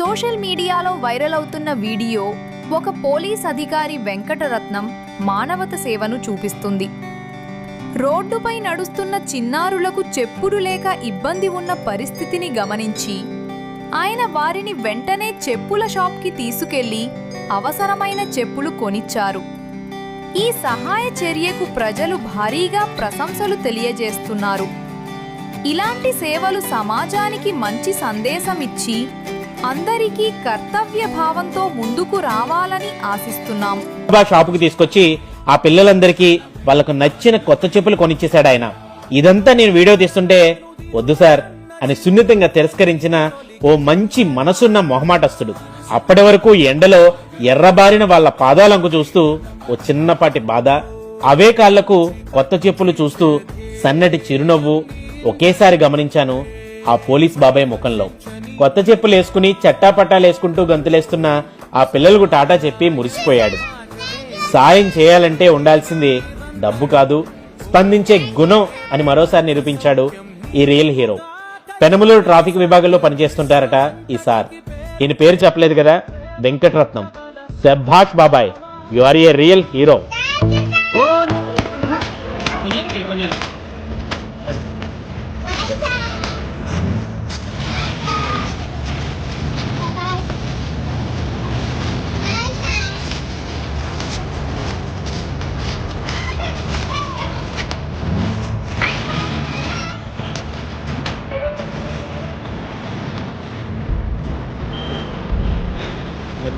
Social మీడియాలో viral అవుతున్న video ఒక పోలీస్ అధికారి వెంకటరత్నం మానవత సేవను చూపిస్తుంది. రోడ్డుపై నడుస్తున్న చిన్నారులకు చెప్పులు లేక ఇబ్బంది ఉన్న పరిస్థితిని గమనించి ఆయన వారిని వెంటనే చెప్పుల షాప్కి తీసుకెళ్ళి అవసరమైన చెప్పులు కొనిచ్చారు. ఈ సహాయ చర్యకు ప్రజలు భారీగా ప్రశంసలు తెలియజేస్తున్నారు. ఇలాంటి సేవలు సమాజానికి మంచి సందేశమిచ్చి అందరికీ కర్తవ్య భావంతో ముందుకు రావాలని ఆశిస్తున్నాం. షాపుకి తీసుకొచ్చి ఆ పిల్లలందరికీ వాళ్ళకు నచ్చిన కొత్త చెప్పులు కొనిచ్చేశాడు ఆయన. ఇదంతా నేను వీడియో తీస్తుంటే వద్దు సార్ అని సున్నితంగా తిరస్కరించిన ఓ మంచి మనసున్న మొహమాటస్తుడు అప్పటి వరకు ఎండలో ఎర్రబారిన వాళ్ళ పాదాలంకు చూస్తూ ఓ చిన్నపాటి బాధ. అవే కాళ్ళకు కొత్త చెప్పులు చూస్తూ సన్నటి చిరునవ్వు ఒకేసారి గమనించాను. ఆ పోలీస్ బాబాయ్ ముఖంలో. కొత్త చెప్పులు వేసుకుని చట్టాపట్టాలేసుకుంటూ గంతులేస్తున్న ఆ పిల్లలకు టాటా చెప్పి మురిసిపోయాడు. సాయం చేయాలంటే ఉండాల్సింది డబ్బు కాదు స్పందించే గుణం అని మరోసారి నిరూపించాడు ఈ రియల్ హీరో. పెనమలూరు ట్రాఫిక్ విభాగంలో పనిచేస్తుంటారట ఈ సార్. ఈయన పేరు చెప్పలేదు కదా వెంకటరత్నం. సభాష్ బాబాయ్ you are a real hero what